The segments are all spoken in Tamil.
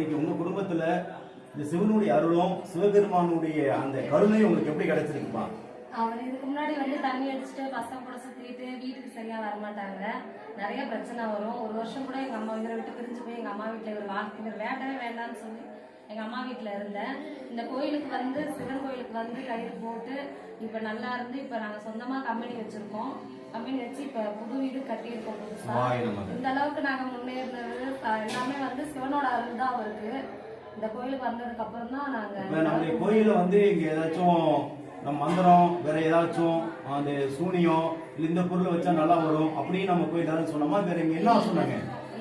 இன்னைக்கு உங்க குடும்பத்துல இந்த சிவனுடைய அருளும் சிவபெருமானுடைய அந்த கருணையும் உங்களுக்கு எப்படி கிடைச்சிருக்குப்பா அவர் இதுக்கு முன்னாடி வந்து தண்ணி அடிச்சுட்டு பசங்க கூட சுத்திட்டு வீட்டுக்கு சரியா வரமாட்டாங்க. நிறைய பிரச்சனை வரும். ஒரு வருஷம் கூட எங்க அம்மா இவரை விட்டு பிரிஞ்சு போய் எங்க அம்மா வீட்டுல ஒரு வாழ்க்கை இவர் வேண்டவே வேண்டாம்னு சொல்லி எங்க அம்மா வீட்டுல இருந்தேன். இந்த கோயிலுக்கு வந்து சிவன் கோயிலுக்கு வந்து கயிறு போட்டு இப்ப நல்லா இருந்து இப்ப நாங்க சொந்தமா கம்பெனி வச்சிருக்கோம். கம்பெனி வச்சு இப்ப புது வீடு கட்டியிருக்கோம் புதுசா. சிவாய நமக. இந்த அளவுக்கு நாங்க முன்னேறினது எல்லாமே வந்து சிவனோட அருள் தான் அவருக்கு. இந்த கோயிலுக்கு வந்ததுக்கு அப்புறம் தான் இப்ப நம்முடைய நாங்க கோயில வந்து இங்க ஏதாச்சும் நம்ம மந்திரம் வேற ஏதாச்சும் அந்த சூனியம் இந்த பொருளை வச்சா நல்லா வரும் அப்படின்னு நம்ம கோயில் ஏதாவது சொன்னோமா வேற இங்க என்ன சொன்னாங்க.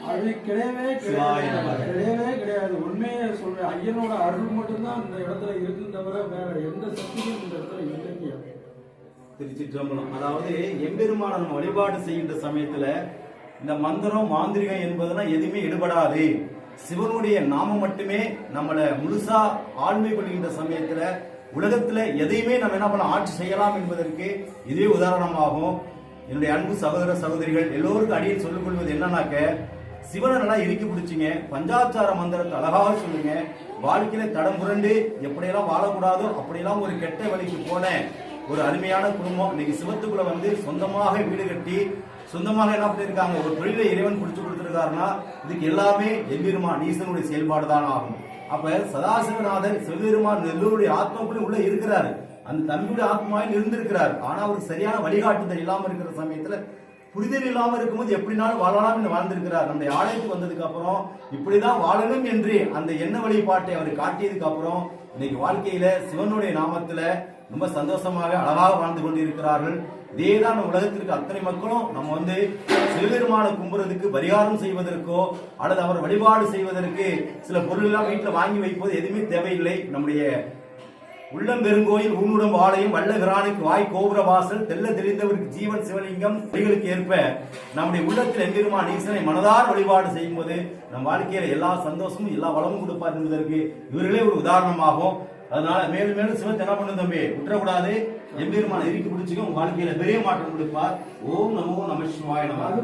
அது கிடையவே கிடையாது. கிடையவே கிடையாது. உண்மையை சொல்றேன். ஐயனோட அருள் மட்டும்தான் இந்த இடத்துல இருக்குன்னு தவிர வேற எந்த சக்தியும் இந்த இடத்துல இல்லைங்க திருச்சிற்றம்பலம். அதாவது எம்பெருமான நம்ம வழிபாடு செய்கின்ற சமயத்துல இந்த மந்திரம் மாந்திரிகம் என்பதெல்லாம் எதுவுமே ஈடுபடாது. சிவனுடைய நாமம் மட்டுமே நம்மளை முழுசா ஆண்மை கொள்கின்ற சமயத்துல உலகத்துல எதையுமே நம்ம என்ன பண்ணலாம் ஆட்சி செய்யலாம் என்பதற்கு இதுவே உதாரணமாகும். என்னுடைய அன்பு சகோதர சகோதரிகள் எல்லோருக்கும் அடியில் சொல்லிக் கொள்வது என்னன்னாக்க சிவனை நல்லா இறுக்கி பிடிச்சிங்க. பஞ்சாச்சார மந்திரத்தை அழகாக சொல்லுங்க. வாழ்க்கையில தடம் புரண்டு எப்படியெல்லாம் வாழக்கூடாதோ அப்படியெல்லாம் ஒரு கெட்ட வழிக்கு போன ஒரு அருமையான குடும்பம். இன்னைக்கு சிவத்துக்குள்ள வந்து சொந்தமாக வீடு கட்டி சொந்தமாக என்ன பண்ணியிருக்காங்க ஒரு தொழிலை இறைவன் பிடிச்சு கொடுத்துருக்காருன்னா இதுக்கு எல்லாமே எம்பெருமான் ஈசனுடைய செயல்பாடு தான் ஆகும். அப்ப சதாசிவநாதர் சிவபெருமான் எல்லோருடைய ஆத்மாக்குள்ள உள்ள இருக்கிறாரு. அந்த தம்பியுடைய ஆத்மாவில் இருந்திருக்கிறார். ஆனா அவருக்கு சரியான வழிகாட்டுதல் இல்லாம இருக்கிற சமயத்துல புரிதல் இல்லாமல் இருக்கும்போது எப்படினாலும் வாழலாம் என்று வாழ்ந்திருக்கிறார். நம்முடைய ஆலயத்துக்கு வந்ததுக்கு அப்புறம் இப்படிதான் வாழணும் என்று அந்த எண்ண வழிபாட்டை அவர் காட்டியதுக்கு அப்புறம் இன்னைக்கு வாழ்க்கையில சிவனுடைய நாமத்துல ரொம்ப சந்தோஷமாக அழகாக வாழ்ந்து கொண்டிருக்கிறார்கள். இதேதான் நம்ம உலகத்திற்கு அத்தனை மக்களும் நம்ம வந்து சிவபெருமான கும்புறதுக்கு பரிகாரம் செய்வதற்கோ அல்லது அவர் வழிபாடு செய்வதற்கு சில பொருள் எல்லாம் வீட்டுல வாங்கி வைப்பது எதுவுமே தேவையில்லை. நம்முடைய உள்ளம் பெருங்கோயில் ஊனுடம் ஆலயம் வல்ல விரானுக்கு வாய் கோபுர வாசல் தெல்ல தெரிந்தவருக்கு ஜீவன் சிவலிங்கம் வழிகளுக்கு ஏற்ப நம்முடைய உள்ளத்தில் எம்பெருமான் ஈசனை மனதார் வழிபாடு செய்யும் போது நம் வாழ்க்கையில எல்லா சந்தோஷமும் எல்லா வளமும் கொடுப்பார் என்பதற்கு இவர்களே ஒரு உதாரணமாகும். அதனால மேலும் மேலும் சிவத்தை என்ன பண்ணும் தம்பி? விட்டுறக்கூடாது எம்பெருமான இறுக்கி பிடிச்சிக்க உங்க வாழ்க்கையில பெரிய மாற்றம் கொடுப்பார். ஓம் நமோ நம. சிவாய நம அது